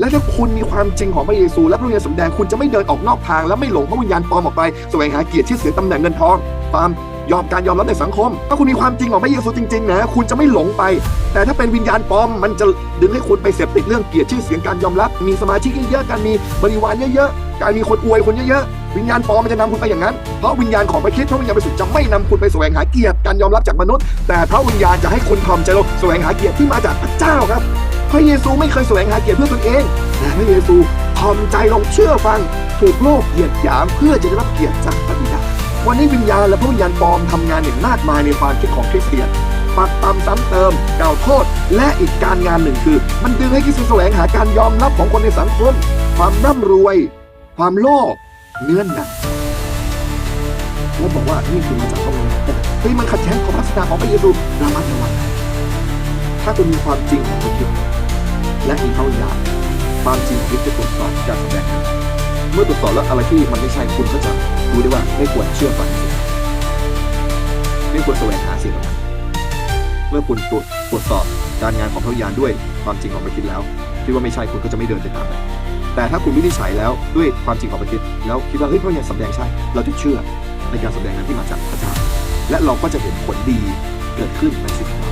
และถ้าคุณมีความจริงของพระเยซู และพระวิญญาณสำแดงคุณจะไม่เดินออกนอกทาง และไม่หลงพระวิญญาณปลอมออกไปแสวงหาเกียรติชื่อเสียงตำแหน่งเงินทองความยอมการยอมรับในสังคม ถ้าคุณมีความจริงของพระเยซูจริงๆนะคุณจะไม่หลงไป แต่ถ้าเป็นวิญญาณปลอมมันจะดึงให้คุณไปเสพติดเรื่องเกียรติชื่อเสียงการยอมรับมีสมาชิกเยอะๆการมีบริวารเยอะๆการมีคนอวยคนเยอะๆวิญญาณปลอมมันจะนำคุณไปอย่างนั้นเพราะวิญญาณของพระคริสต์พระวิญญาณบริสุทธิ์จะไม่นำคุณไปแสวงหาเกียรติการยอมรับจากมนุษย์ แต่พระวิญญาณจะให้คุณทอมใจลงแสวงหาเกียรติที่มาจากพระเจ้าครับ พระเยซูไม่เคยแสวงหาเกียรติเพื่อตนเองแต่พระเยซูทอมใจลงเชื่อฟังถูกโลกเหยียดหยามเพื่อจะได้รับเกียรติจากพระบิดาวันนี้วิญญาณและพระวิญญาณปลอมทำงานอย่างมากมายในความคิดของคริสเตียนปักปั๊มซ้ำเติมกล่าวโทษ และอีกการงานหนึ่งคือ มันดึงให้คริสเตียนแสวงหาการยอมรับของคนในสังคม ความร่ำรวย ความโลภเงื่อนหนักแล้วบอกว่านี่คือมาจากพระองค์เฮ้ยมันขัดแย้งของลักษณะของพระเยซูระมัดระวังถ้าคุณมีความจริงของพระคริสต์ และมีพระวิญญาณความจริงของคริสต์จะตรวจสอบการแสดงเมื่อตรวจสอบแล้วอะไรที่มันไม่ใช่คุณก็จะรู้ได้ว่าไม่ควรเชื่อฟังสิ่งนั้นไม่ควรแสวงหาสิ่งเหล่านั้นเมื่อคุณตรวจตรวจสอบการงานของพระวิญญาณด้วยความจริงของพระคิดแล้วคิดว่าไม่ใช่คุณก็จะไม่เดินไปตามนั้นแต่ถ้าคุณวินิจฉัยแล้วด้วยความจริงของพระคิดแล้วคิดว่าเฮ้ยพระวิญญาณสำแดงใช่ เราจะเชื่อในการสำแดงนั้นที่มาจากพระเจ้าและเราก็จะเห็นผลดีเกิดขึ้นในชีวิต